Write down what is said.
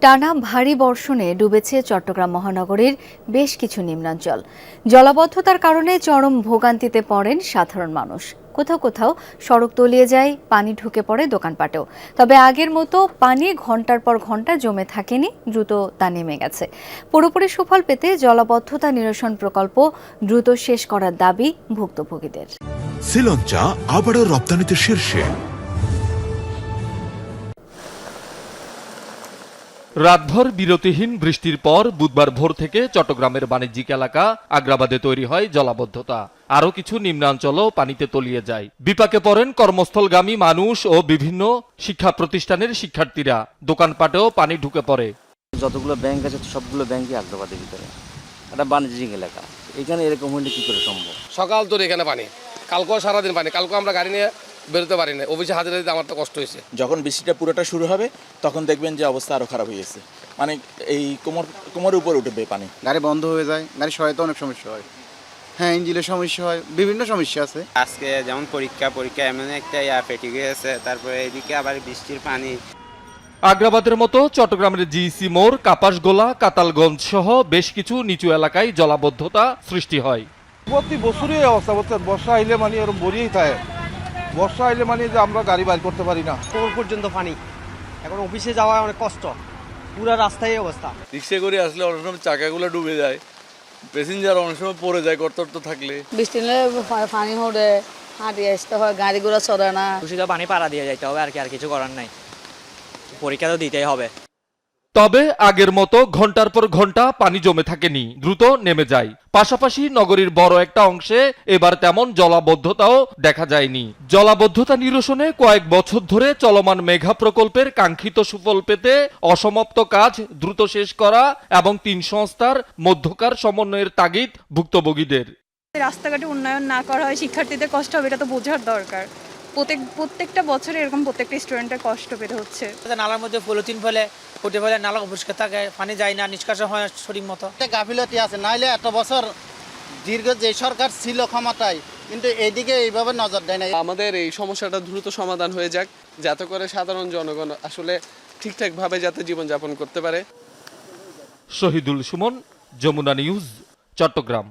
টানা ভারী বর্ষণে ডুবেছে চট্টগ্রাম মহানগরীর বেশ কিছু নিম্নাঞ্চল। জলাবদ্ধতার কারণে চরম ভোগান্তিতে পড়েন সাধারণ মানুষ। কোথাও কোথাও সড়ক তলিয়ে যায়, পানি ঢুকে পড়ে দোকানপাটেও। তবে আগের মতো পানি ঘণ্টার পর ঘণ্টা জমে থাকেনি, দ্রুত তা নেমে গেছে। পুরোপুরি সুফল পেতে জলাবদ্ধতা নিরসন প্রকল্প দ্রুত শেষ করার দাবি ভুক্তভোগীদের। শ্রীলঞ্চা আবারও রপ্তানিতে শীর্ষে। রাতভর বিরতিহীন বৃষ্টির পর বুধবার ভোর থেকে চট্টগ্রামের বাণিজ্যিক এলাকা আগ্রাবাদে তৈরি হয় জলাবদ্ধতা। আরও কিছু নিম্নাঞ্চলও পানিতে তলিয়ে যায়। বিপাকে পড়েন কর্মস্থলগামী মানুষ ও বিভিন্ন শিক্ষা প্রতিষ্ঠানের শিক্ষার্থীরা। দোকানপাটেও পানি ঢুকে পড়ে। যতগুলো ব্যাংক আছে সবগুলো ব্যাংকই আগ্রাবাদের ভিতরে। একটা বাণিজ্যিক এলাকা। এখানে এরকম হলে কি করে সম্ভব? সকাল তোর এখানে পানি। কালকেও সারাদিন পানি। কালকেও আমরা গাড়ি নিয়ে বেরোতে পারি না অফিসে হাজিরা দিতে আমার তো কষ্ট হয়েছে যখন বৃষ্টিটা পুরোটা শুরু হবে তখন দেখবেন যে অবস্থা আরও খারাপ হয়ে গেছে। মানে এই কোমর কোমরের উপর উঠবে পানি। গাড়ি বন্ধ হয়ে যায় গাড়ি সহায়তা অনেক সমস্যা হয়। হ্যাঁ ইঞ্জিনের সমস্যা হয় বিভিন্ন সমস্যা আছে। আজকে যেমন পরীক্ষা পরীক্ষা এমন একটা ইয়া পেটি গেছে তারপরে এদিকে আবার বৃষ্টির পানি। আগ্রাবাদের মতো চট্টগ্রামের জিইসি মোড় কাপাসগোলা কাতালগঞ্জ সহ বেশ কিছু নিচু এলাকায় জলাবদ্ধতা সৃষ্টি হয়। প্রতি বছরই অবস্থা বর্ষা আইলে মানে এরকম বরিয়েই থাকে। বর্ষা আইলে মানে যে আমরা গাড়ি বাইর করতে পারি না। কোমর পর্যন্ত পানি। এখন অফিসে যাওয়া অনেক কষ্ট। পুরো রাস্তায় অবস্থা। রিক্সা করে আসলে অনেক সময় চাকাগুলো ডুবে যায়। প্যাসেঞ্জার অনেক সময় পড়ে যায় গর্ত থাকলে। বৃষ্টি পানি হরে হাঁটিয়ে আসতে হয় গাড়ি ঘোড়া চলে না। খুশিতে পানি পাড়া দিয়ে যাইতে হবে আর কি আর কিছু করার নাই। পরীক্ষা তো দিতেই হবে। তবে আগের মতো ঘণ্টার পর ঘণ্টা পানি জমে থাকেনি, দ্রুত নেমে যায়। পাশাপাশি নগরীর বড় একটা অংশে এবার তেমন জলাবদ্ধতাও দেখা যায়নি। জলাবদ্ধতা নিরসনে কয়েক বছর ধরে চলমান মেঘা প্রকল্পের কাঙ্ক্ষিত সুফল পেতে অসমাপ্ত কাজ দ্রুত শেষ করা এবং তিন সংস্থার মধ্যকার সমন্বয়ের তাগিদ ভুক্তভোগীদের। রাস্তাঘাটে উন্নয়ন না করা হয় শিক্ষার্থীদের কষ্ট হবে, এটা তো বোঝার দরকার। প্রত্যেক প্রত্যেকটা বছরে এরকম প্রত্যেকটা স্টুডেন্টের কষ্ট পেতে হচ্ছে। নালার মধ্যে পলিথিন ফেলে ফুটে ফেলে নালা অপরিষ্কার থাকে পানি যায় না নিষ্কাশন হয় সঠিক মতো। গাফিলতি আছে নাইলে এত বছর দীর্ঘ যে সরকার ছিল ক্ষমতায় কিন্তু এইদিকে এইভাবে নজর দেয় না আমাদের এই সমস্যাটা দ্রুত সমাধান হয়ে যাক যাতে করে সাধারণ জনগণ আসলে ঠিকঠাকভাবে যাতে জীবনযাপন করতে পারে। শহীদুল সুমন যমুনা নিউজ চট্টগ্রাম।